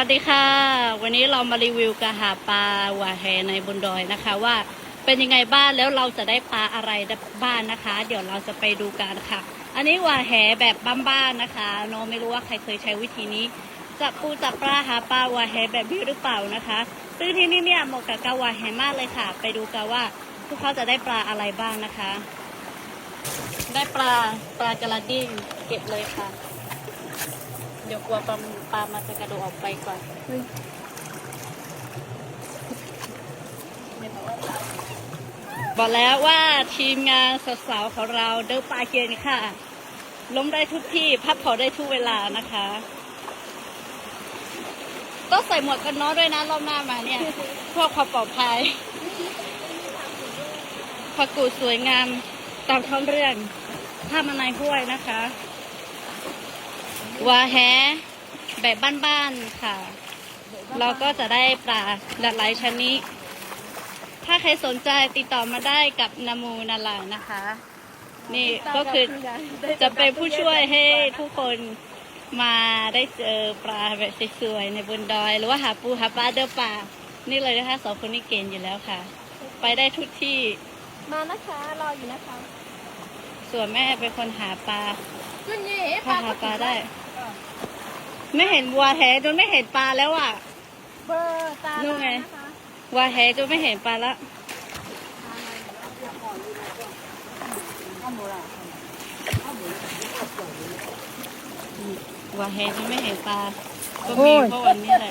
วัสดีค่ะ วันนี้เรามารีวิวกระหาปลาหวาแหในบนดอยนะคะ ว่าเป็นยังไงบ้างแล้วเราจะได้ปลาอะไรบ้างนะคะ เดี๋ยวเราจะไปดูกันค่ะ อันนี้หวาแหแบบบ้านๆนะคะโนไม่รู้ว่าใครเคยใช้วิธีนี้จับปูจับปลาหาปลาหวาแหแบบนี้หรือเปล่านะคะ ซึ่งที่นี่เนี่ยเหมาะกับกาหวาแหมากเลยค่ะ ไปดูกันว่าพวกเขาจะได้ปลาอะไรบ้างนะคะ ได้ปลาปลากระดิ่งเก็บเลยค่ะ เดี๋ยวกลัวปลาปลามันจะกระโดดออกไปก่อนบอกแล้วว่าทีมงานสาวๆของเราเดินปลาเกณฑ์ค่ะ ล้มได้ทุกที่พักผ่อนได้ทุกเวลานะคะต้องใส่หมวกกันน็อกด้วยนะรอบหน้ามาเนี่ยเพื่อความปลอดภัยผักกูดสวยงามตามท้องเรื่องถ้ามันในห้วยนะคะ วาแฮแบบบ้านๆค่ะ เราก็จะได้ปลาหลากหลายชนิด ถ้าใครสนใจติดต่อมาได้กับนามูนาลานะคะ นี่ก็คือจะเป็นผู้ช่วยให้ทุกคนมาได้เจอปลาแบบสวยๆในบนดอย หรือว่าหาปูหาปลาเดินป่า นี่เลยนะคะสองคนนี้เก่งอยู่แล้วค่ะ ไปได้ทุกที่ มานะคะรออยู่นะคะ ส่วนแม่เป็นคนหาปลาจุนยี่ถ้าหาปลาได้ ไม่เห็นวัวแหจนไม่เห็นปลาแล้วอะ เบอร์ตานู่นไง นะคะวัวแหจนไม่เห็นปลาแล้วว่าแฮจะไม่เห็นปลา ก็มีเพราะวันนี้แหละ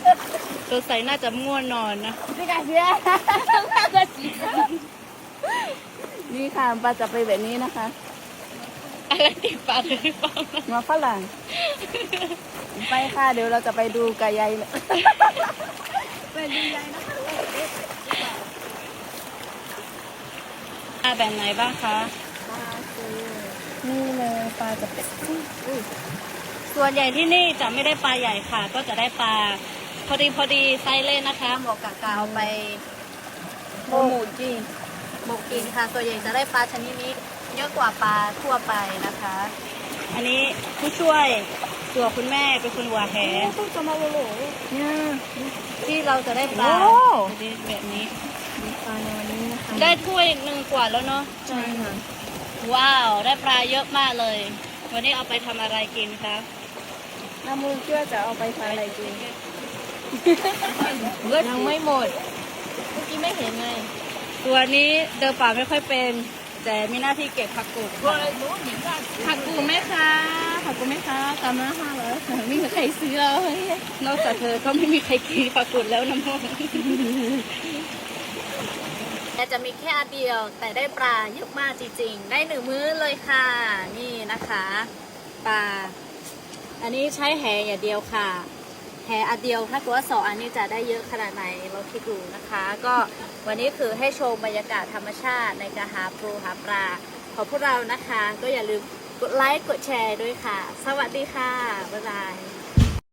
ตัวใส่น่าจะง่วนนอนนะนี่ไงเพื่อนก็จีนี่ค่ะปลาจะไปแบบนี้นะคะ อะไรติดปลาหรือเปล่านะมาฝรั่งไปค่ะเดี๋ยวเราจะไปดูกระยายเลยไปดูยายนะคะปลาแบบไหนบ้างคะปลาคือนี่เลยปลาจะเป็นอุ้ยส่วนใหญ่ที่นี่จะไม่ได้ปลาใหญ่ค่ะ ก็จะได้ปลาพอดีพอดีไซส์เล่นนะคะเหมาะกับกาวไปโมหมูจีหมกกินค่ะ ส่วนใหญ่จะได้ปลาชนิดนี้ เยอะกว่าปลาทั่วไปนะคะ อันนี้ผู้ช่วยส่วนคุณแม่เป็นคุณหัวแหต้องจะมาโลโลเนี่ยที่เราจะได้ปลาโอ้แบบนี้มีปลาในวันนี้นะคะ ได้ถ้วยหนึ่งกว่าแล้วเนาะใช่ค่ะว้าวได้ปลาเยอะมากเลย วันนี้เอาไปทำอะไรกินคะน้ำมูเชื่อจะเอาไปทานอะไรกินยังไม่หมดเมื่อกี้ไม่เห็นไง ตัวนี้เดินป่าไม่ค่อยเป็น แต่มีหน้าที่เก็บผักกูดผักกูดไหมคะผักกูดไหมคะตามมาห้าร้อยไม่มีใครซื้อเลยนอกจากเธอก็ไม่มีใครกินผักกูดแล้วนะโมแต่จะมีแค่อันเดียวแต่ได้ปลาเยอะมากจริงๆ ได้หนึ่งมื้อเลยค่ะ นี่นะคะ ปลา อันนี้ใช้แหอย่างเดียวค่ะ แหอันเดียวถ้าเกิดว่าสองอันนี้จะได้เยอะขนาดไหนเราคิดดูนะคะ ก็วันนี้คือให้ชมบรรยากาศธรรมชาติในการหาปูหาปลาของพวกเรานะคะ ก็อย่าลืมกดไลค์กดแชร์ด้วยค่ะ สวัสดีค่ะบ๊ายบาย